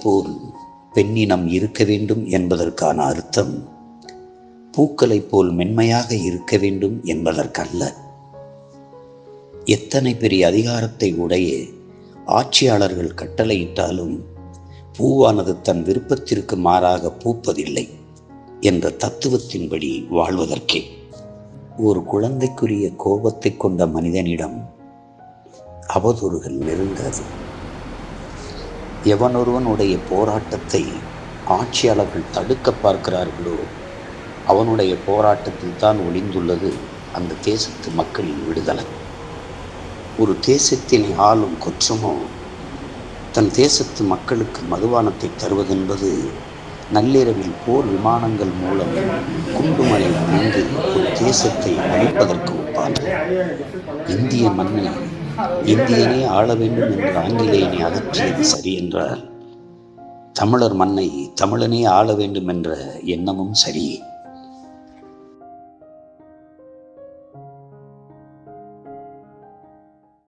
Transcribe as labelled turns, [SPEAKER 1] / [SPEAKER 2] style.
[SPEAKER 1] போல் பெண்ணினம் இருக்க வேண்டும் என்பதற்கான அர்த்தம் பூக்களைப் போல் மென்மையாக இருக்க வேண்டும் என்பதற்கல்ல. எத்தனை பெரிய அதிகாரத்தை உடைய ஆட்சியாளர்கள் கட்டளையிட்டாலும் பூவானது தன் விருப்பத்திற்கு மாறாக பூப்பதில்லை என்ற தத்துவத்தின்படி வாழ்வதற்கே. ஒரு குழந்தைக்குரிய கோபத்தை கொண்ட மனிதனிடம் அவதூறுகள் நெருங்காது எவனொருவனுடைய போராட்டத்தை ஆட்சியாளர்கள் தடுக்க பார்க்கிறார்களோ அவனுடைய போராட்டத்தில் தான் ஒளிந்துள்ளது அந்த தேசத்து மக்களின் விடுதலை. ஒரு தேசத்தினை ஆளும் கொற்றமோ தன் தேசத்து மக்களுக்கு மதுபானத்தை தருவதென்பது நள்ளிரவில் போர் விமானங்கள் மூலம் குண்டுமலை பொழிந்து ஒரு தேசத்தை அழிப்பதற்கு ஒப்பானது. இந்திய மண்ணில் இந்தியனே ஆள வேண்டும் என்று ஆங்கிலேயனை அகற்றியது சரி என்றால் தமிழர் மண்ணை தமிழனே ஆள வேண்டும் என்ற எண்ணமும் சரியே